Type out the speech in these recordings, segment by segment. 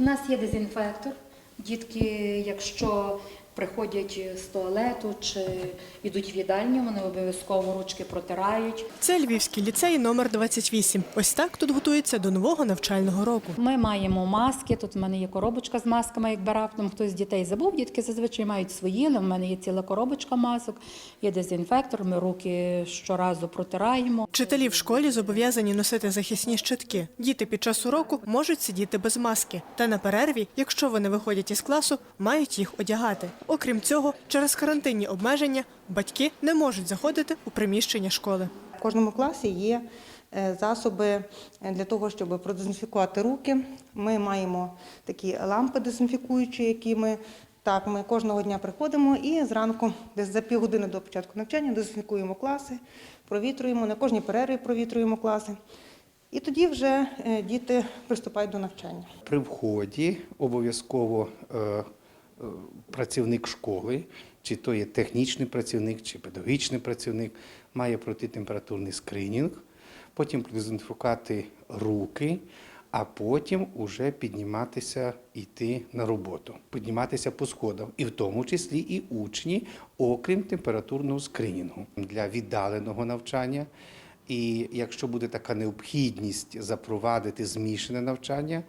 У нас є дезінфектор. Дітки, якщо приходять з туалету чи йдуть в їдальню, вони обов'язково ручки протирають. Це Львівський ліцей номер 28. Ось так тут готується до нового навчального року. Ми маємо маски. Тут в мене є коробочка з масками, якби раптом хтось з дітей забув. Дітки зазвичай мають свої, але в мене є ціла коробочка масок, є дезінфектор. Ми руки щоразу протираємо. Вчителі в школі зобов'язані носити захисні щитки. Діти під час уроку можуть сидіти без маски. Та на перерві, якщо вони виходять із класу, мають їх одягати. Окрім цього, через карантинні обмеження батьки не можуть заходити у приміщення школи. В кожному класі є е, засоби е, для того, щоб продезінфікувати руки. Ми маємо такі лампи дезінфікуючі, які ми так, ми кожного дня приходимо і зранку, десь за півгодини до початку навчання, дезінфікуємо класи, провітрюємо, на кожній перерві провітрюємо класи. І тоді вже е, діти приступають до навчання. При вході обов'язково працівник школи, чи то є технічний працівник, чи педагогічний працівник, має пройти температурний скринінг, потім продезінфікувати руки, а потім уже підніматися йти на роботу, підніматися по сходах, і в тому числі і учні, окрім температурного скринінгу для віддаленого навчання. І якщо буде така необхідність запровадити змішане навчання,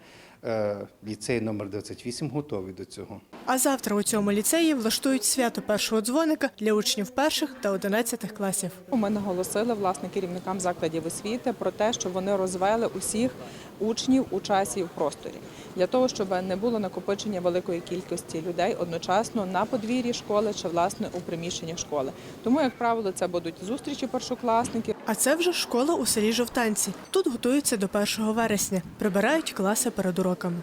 е, ліцей номер 28 готовий до цього. А завтра у цьому ліцеї влаштують свято першого дзвоника для учнів перших та одинадцятих класів. Ми наголосили власне керівникам закладів освіти про те, щоб вони розвели усіх учнів у часі і в просторі для того, щоб не було накопичення великої кількості людей одночасно на подвір'ї школи чи власне у приміщеннях школи. Тому, як правило, це будуть зустрічі першокласників. А це вже школа у селі Жовтанці. Тут готуються до 1 вересня, прибирають класи перед уроками.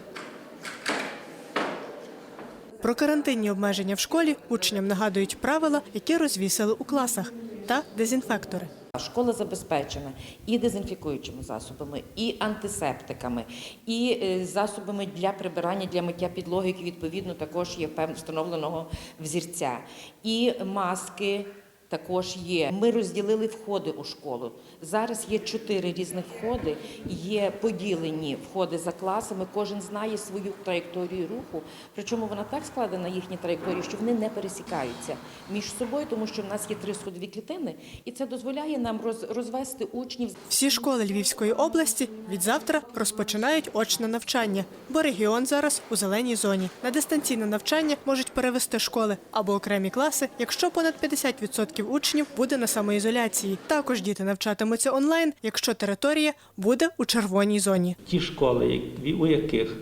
Про карантинні обмеження в школі учням нагадують правила, які розвісили у класах, та дезінфектори. Школа забезпечена і дезінфікуючими засобами, і антисептиками, і е, засобами для прибирання для миття підлоги, які відповідно також є встановленого взірця, і маски. Також є. Ми розділили входи у школу. Зараз є чотири різних входи, є поділені входи за класами. Кожен знає свою траєкторію руху. Причому вона так складена, їхні траєкторії, що вони не пересікаються між собою, тому що в нас є три сходові клітини, і це дозволяє нам роз- розвести учнів Всі школи Львівської області від завтра розпочинають очне навчання, бо регіон зараз у зеленій зоні. На дистанційне навчання можуть перевести школи або окремі класи, якщо понад 50% учнів буде на самоізоляції. Також діти навчатимуться онлайн, якщо територія буде у червоній зоні. ті школи, у яких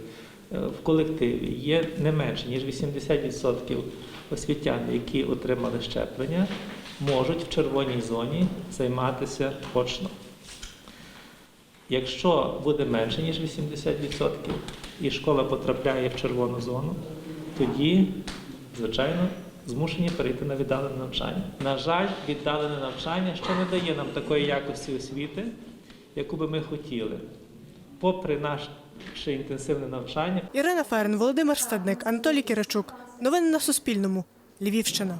е, в колективі є не менше ніж 80% освітян, які отримали щеплення, можуть в червоній зоні займатися очно. Якщо буде менше ніж 80% і школа потрапляє в червону зону, тоді, звичайно, змушені перейти на віддалене навчання. На жаль, віддалене навчання ще не дає нам такої якості освіти, яку би ми хотіли. Попри наше інтенсивне навчання, Ірина Ферн, Володимир Стадник, Анатолій Киричук. Новини на Суспільному. Львівщина.